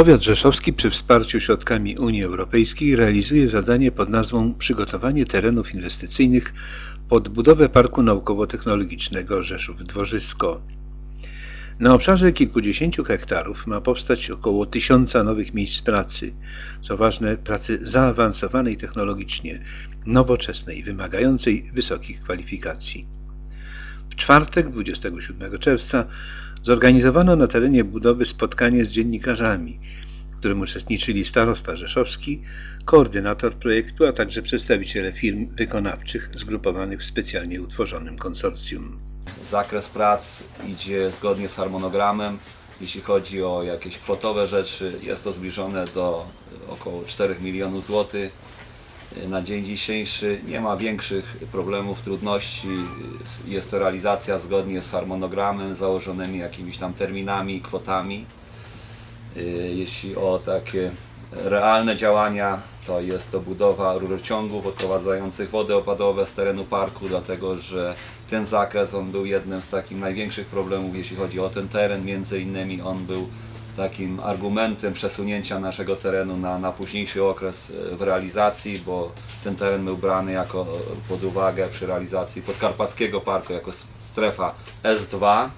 Powiat rzeszowski przy wsparciu środkami Unii Europejskiej realizuje zadanie pod nazwą Przygotowanie terenów inwestycyjnych pod budowę Parku Naukowo-Technologicznego Rzeszów-Dworzysko. Na obszarze kilkudziesięciu hektarów ma powstać około tysiąca nowych miejsc pracy, co ważne pracy zaawansowanej technologicznie, nowoczesnej, wymagającej wysokich kwalifikacji. W czwartek 27 czerwca zorganizowano na terenie budowy spotkanie z dziennikarzami, w którym uczestniczyli starosta rzeszowski, koordynator projektu, a także przedstawiciele firm wykonawczych zgrupowanych w specjalnie utworzonym konsorcjum. Zakres prac idzie zgodnie z harmonogramem. Jeśli chodzi o jakieś kwotowe rzeczy, jest to zbliżone do około 4 milionów złotych. Na dzień dzisiejszy nie ma większych problemów, trudności. Jest to realizacja zgodnie z harmonogramem, założonymi jakimiś tam terminami, kwotami. Jeśli o takie realne działania, to jest to budowa rurociągów odprowadzających wody opadowe z terenu parku, dlatego że ten zakres on był jednym z takich największych problemów, jeśli chodzi o ten teren. Między innymi on był takim argumentem przesunięcia naszego terenu na, na późniejszy okres e, w realizacji, bo ten teren był brany jako e, pod uwagę przy realizacji Podkarpackiego Parku jako strefa S2.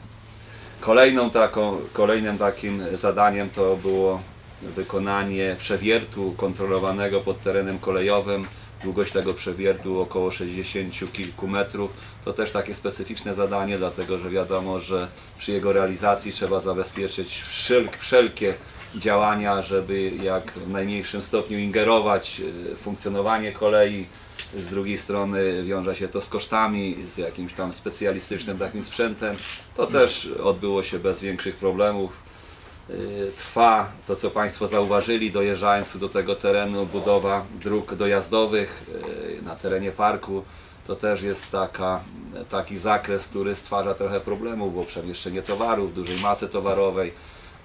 Kolejną taką, kolejnym takim zadaniem to było wykonanie przewiertu kontrolowanego pod terenem kolejowym. Długość tego przewiertu około 60 kilku metrów. To też takie specyficzne zadanie, dlatego że wiadomo, że przy jego realizacji trzeba zabezpieczyć wszelk, wszelkie działania, żeby jak w najmniejszym stopniu ingerować e, funkcjonowanie kolei. Z drugiej strony wiąże się to z kosztami, z jakimś tam specjalistycznym takim sprzętem. To też odbyło się bez większych problemów. Y, Trwa to, co Państwo zauważyli, dojeżdżając do tego terenu, budowa dróg dojazdowych y, na terenie parku. To też jest taka, taki zakres, który stwarza trochę problemów, bo przemieszczenie towarów, dużej masy towarowej,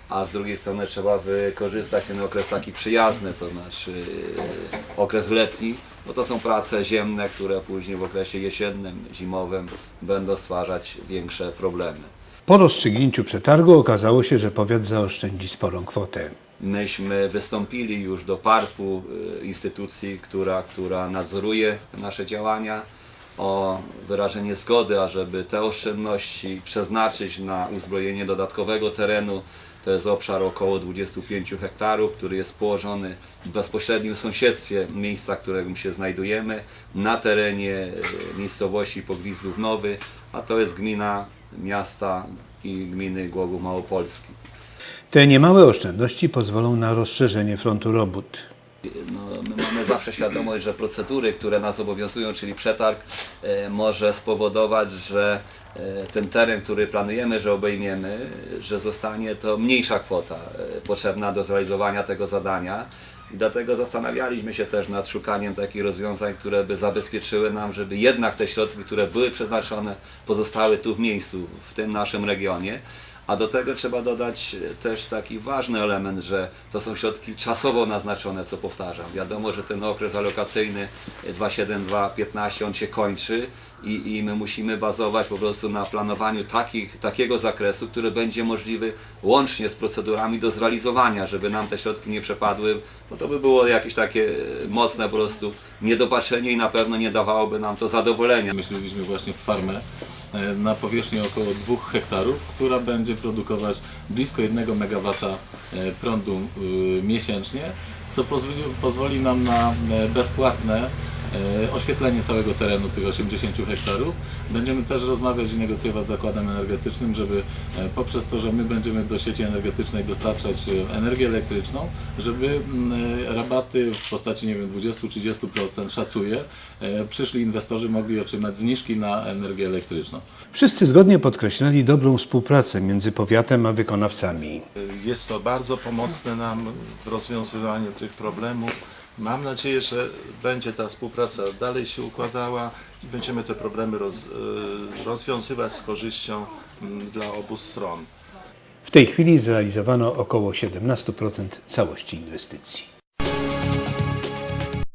a z drugiej strony trzeba wykorzystać ten okres taki przyjazny, to znaczy y, okres letni, bo to są prace ziemne, które później w okresie jesiennym, zimowym będą stwarzać większe problemy. Po rozstrzygnięciu przetargu okazało się, że powiat zaoszczędzi sporą kwotę. Myśmy wystąpili już do parku y, instytucji, która, która nadzoruje nasze działania o wyrażenie zgody, ażeby te oszczędności przeznaczyć na uzbrojenie dodatkowego terenu. To jest obszar około 25 hektarów, który jest położony w bezpośrednim sąsiedztwie miejsca, w którym się znajdujemy, na terenie y, miejscowości Pogwizdów Nowy, a to jest gmina miasta i gminy Głogów Małopolski. Te niemałe oszczędności pozwolą na rozszerzenie frontu robót. No, my mamy zawsze świadomość, że procedury, które nas obowiązują, czyli przetarg, e, może spowodować, że e, ten teren, który planujemy, że obejmiemy, że zostanie to mniejsza kwota e, potrzebna do zrealizowania tego zadania. I dlatego zastanawialiśmy się też nad szukaniem takich rozwiązań, które by zabezpieczyły nam, żeby jednak te środki, które były przeznaczone, pozostały tu w miejscu, w tym naszym regionie. A do tego trzeba dodać e, też taki ważny element, że to są środki czasowo naznaczone, co powtarzam. Wiadomo, że ten okres alokacyjny e, 272-15 on się kończy i, i my musimy bazować po prostu na planowaniu takich, takiego zakresu, który będzie możliwy łącznie z procedurami do zrealizowania, żeby nam te środki nie przepadły, bo to by było jakieś takie e, mocne po prostu niedopatrzenie i na pewno nie dawałoby nam to zadowolenia. Myśleliśmy właśnie w farmę e, na powierzchni około 2 hektarów, która będzie produkować blisko 1 MW e, prądu miesięcznie, co pozwoli, pozwoli nam na bezpłatne oświetlenie całego terenu tych 80 hektarów. Będziemy też rozmawiać i negocjować z zakładem energetycznym, żeby e, poprzez to, że my będziemy do sieci energetycznej dostarczać e, energię elektryczną, żeby mm, e, rabaty w postaci nie wiem 20-30% szacuję, e, przyszli inwestorzy mogli otrzymać zniżki na energię elektryczną. Wszyscy zgodnie podkreślali dobrą współpracę między powiatem a wykonawcami. Jest to bardzo pomocne nam w rozwiązywaniu tych problemów. Mam nadzieję, że będzie ta współpraca dalej się układała i będziemy te problemy roz, y, rozwiązywać z korzyścią mm, dla obu stron. W tej chwili zrealizowano około 17% całości inwestycji.